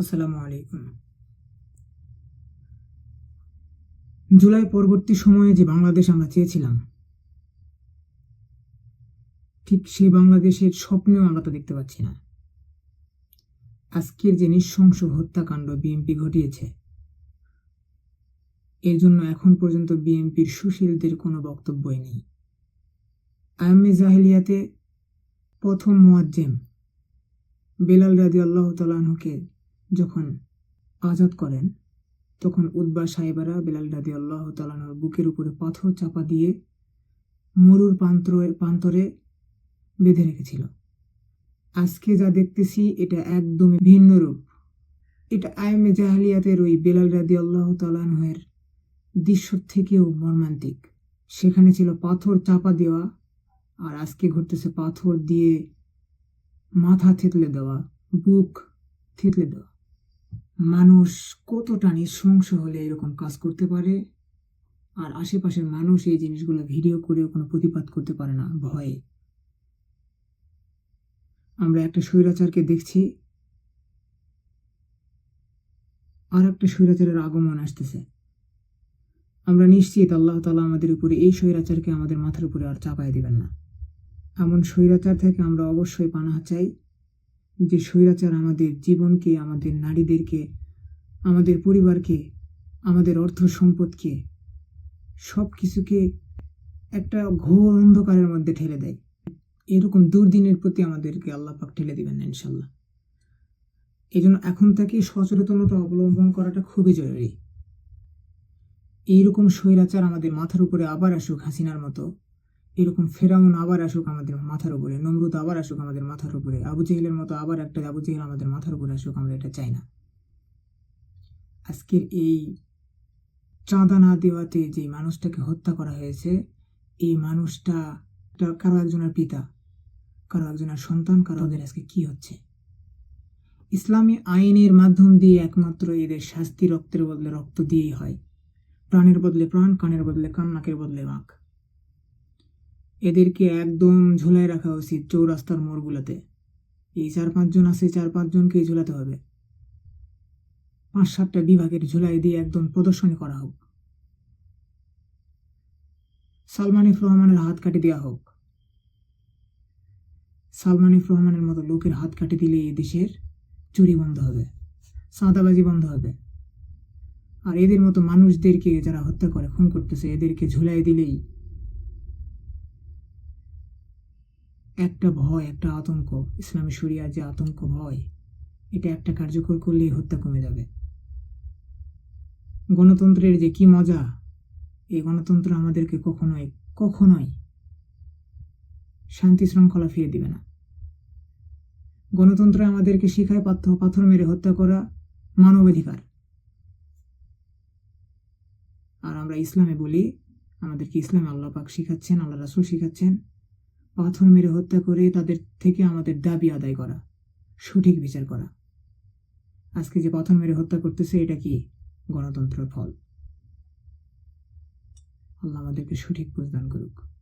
আসসালামু আলাইকুম। জুলাই পরবর্তী সময়ে যে বাংলাদেশ আমরা চেয়েছিলাম, ঠিক সেই বাংলাদেশের স্বপ্নেও আমরা তো দেখতে পাচ্ছি না। আজকের যে নৃশংস হত্যাকাণ্ড বিএনপি ঘটিয়েছে, এর জন্য এখন পর্যন্ত বিএনপির সুশীলদের কোনো বক্তব্যই নেই। আয়ামে জাহিলিয়াতে প্রথম মোয়াজ্জেম বেলাল রাজি আল্লাহ তালাহুকে যখন আজাদ করেন, তখন উদ্বা সাহেবেরা বেলাল রাজি আল্লাহ তালানোর বুকের উপরে পাথর চাপা দিয়ে মরুর প্রান্তরে প্রান্তরে বেঁধে রেখেছিল। আজকে যা দেখতেছি, এটা একদমই ভিন্ন রূপ। এটা আয়ামে জাহালিয়াতের ওই বেলাল রাদি আল্লাহ তালানহের দৃশ্য থেকেও মর্মান্তিক। সেখানে ছিল পাথর চাপা দেওয়া আর আজকে ঘটতেছে পাথর দিয়ে মাথা থেতলে দেওয়া, বুক থেতলে দেওয়া। মানুষ কতটা নৃশংস হলে এরকম কাজ করতে পারে? আর আশেপাশের মানুষ এই জিনিসগুলো ভিডিও করেও কোনো প্রতিবাদ করতে পারে না, ভয়ে। আমরা একটা স্বৈরাচারকে দেখছি। আর একটা স্বৈরাচারের আগমন আসতেছে। আমরা নিশ্চিত আল্লাহ তালা আমাদের উপরে এই স্বৈরাচারকে আমাদের মাথার উপরে আর চাপায় দিবেন না। এমন স্বৈরাচার থেকে আমরা অবশ্যই পানা চাই। যে স্বৈরাচার আমাদের জীবনকে, আমাদের নারীদেরকে, আমাদের পরিবারকে, আমাদের অর্থ সম্পদকে সব কিছুকে একটা ঘোর অন্ধকারের মধ্যে ঠেলে দেয়। এরকম দুর্দিনের প্রতি আমাদেরকে আল্লাহ পাক ঠেলে দিবেন ইনশাল্লাহ এই জন্য এখন থেকে সচেতনতা অবলম্বন করাটা খুবই জরুরি। এইরকম স্বৈরাচার আমাদের মাথার উপরে আবার আসুক হাসিনার মতো। এরকম ফেরাউন আবার আসুক আমাদের মাথার উপরে নমরুদ আবার আসুক আমাদের মাথার উপরে আবু জেহেলের মতো আবার একটা আবু জেহেল আমাদের মাথার উপরে আসুক আমরা এটা চাই না। আজকের এই চাঁদা না দেওয়াতে যে মানুষটাকে হত্যা করা হয়েছে এই মানুষটা কারও একজনের পিতা কারও একজনের সন্তান কারও ওদের আজকে কি হচ্ছে? ইসলামী আইনের মাধ্যম দিয়ে একমাত্র এদের শাস্তি রক্তের বদলে রক্ত দিয়েই হয়। প্রাণের বদলে প্রাণ কানের বদলে কান নাকের বদলে মাখ এদেরকে একদম ঝুলাই রাখা উচিত চৌরাস্তার মোড়গুলোতে। এই চার পাঁচজন আছে, চার পাঁচজনকেই ঝুলাতে হবে। পাঁচ সাতটা বিভাগের ঝুলাই দিয়ে একদম প্রদর্শনী করা হোক। সালমান ইফ রহমানের হাত কাটি দেওয়া হোক। সালমান ইফ রহমানের মতো লোকের হাত কাটি দিলে এই দেশের চুরি বন্ধ হবে সাদাবাজি বন্ধ হবে। আর এদের মতো মানুষদেরকে যারা হত্যা করে, খুন করতেছে, এদেরকে ঝুলাই দিলেই একটা ভয়, একটা আতঙ্ক। ইসলামী শরিয়ার যে আতঙ্ক, ভয়, এটা একটা কার্যকর করলেই হত্যা কমে যাবে। গণতন্ত্রের যে কি মজা, এই গণতন্ত্র আমাদেরকে কখনোই কখনোই শান্তি শৃঙ্খলা ফিরে দিবে না। গণতন্ত্র আমাদেরকে শিখায় পাথর পাথর মেরে হত্যা করা মানবাধিকার আর আমরা ইসলামে বলি, আমাদেরকে ইসলামে আল্লাহ পাক শিখাচ্ছেন, আল্লাহ রাসুল শিখাচ্ছেন। পাথর মেরে হত্যা করে তাদের থেকে আমাদের দাবি আদায় করা, সঠিক বিচার করা। আজকে যে পাথর মেরে হত্যা করতেছে, এটা কি গণতন্ত্রের ফল? আল্লাহ আমাদেরকে সঠিক বুঝদান করুক।